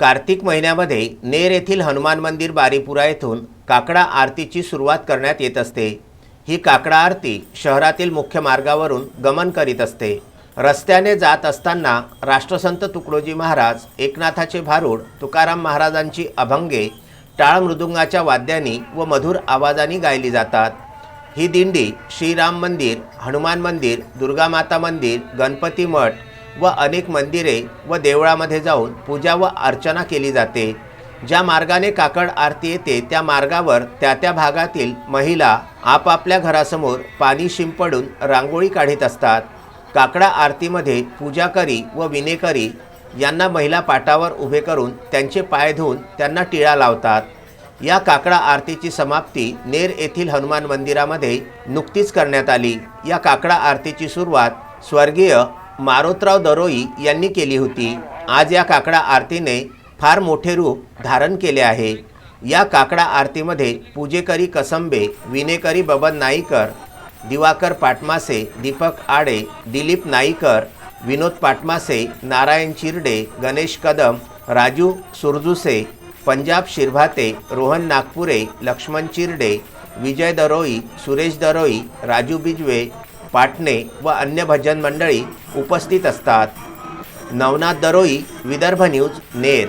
कार्तिक महिन्यामध्ये नेर येथील हनुमान मंदिर बारीपुरा येथून काकडा आरतीची सुरुवात करण्यात येत असते. ही काकडा आरती शहरातील मुख्य मार्गावरून गमन करीत असते. रस्त्याने जात असताना राष्ट्रसंत तुकडोजी महाराज एकनाथाचे भारूड तुकाराम महाराजांची अभंगे टाळ मृदुंगाच्या वाद्यांनी व मधुर आवाजाने गायली जातात. ही दिंडी श्रीराम मंदिर हनुमान मंदिर दुर्गामाता मंदिर गणपती मठ व अनेक मंदिरे व देवळामध्ये जाऊन पूजा व अर्चना केली जाते. ज्या मार्गाने काकड आरती येते त्या मार्गावर त्या त्या भागातील महिला आपापल्या घरासमोर पाणी शिंपडून रांगोळी काढीत असतात. काकडा आरतीमध्ये पूजाकरी व विनेकरी यांना महिला पाटावर उभे करून त्यांचे पाय धुवून त्यांना टिळा लावतात. या काकडा आरतीची समाप्ती नेर येथील हनुमान मंदिरामध्ये नुकतीच करण्यात आली. या काकडा आरतीची सुरुवात स्वर्गीय मारोतराव दरोई यांनी केली होती. आज या काकडा आरतीने फार मोठे रूप धारण केले आहे. या काकडा आरतीमध्ये पूजेकरी कसंबे विनेकरी बबन नाईकर दिवाकर पाटमासे दीपक आडे दिलीप नाईकर विनोद पाटमासे नारायण चिरडे गणेश कदम राजू सुरजुसे पंजाब शिरभाते रोहन नागपुरे लक्ष्मण चिरडे विजय दरोई सुरेश दरोई राजू बिजवे पाटणे व अन्य भजन मंडळी उपस्थित असतात. नवनाथ दरोई विदर्भ न्यूज नेर.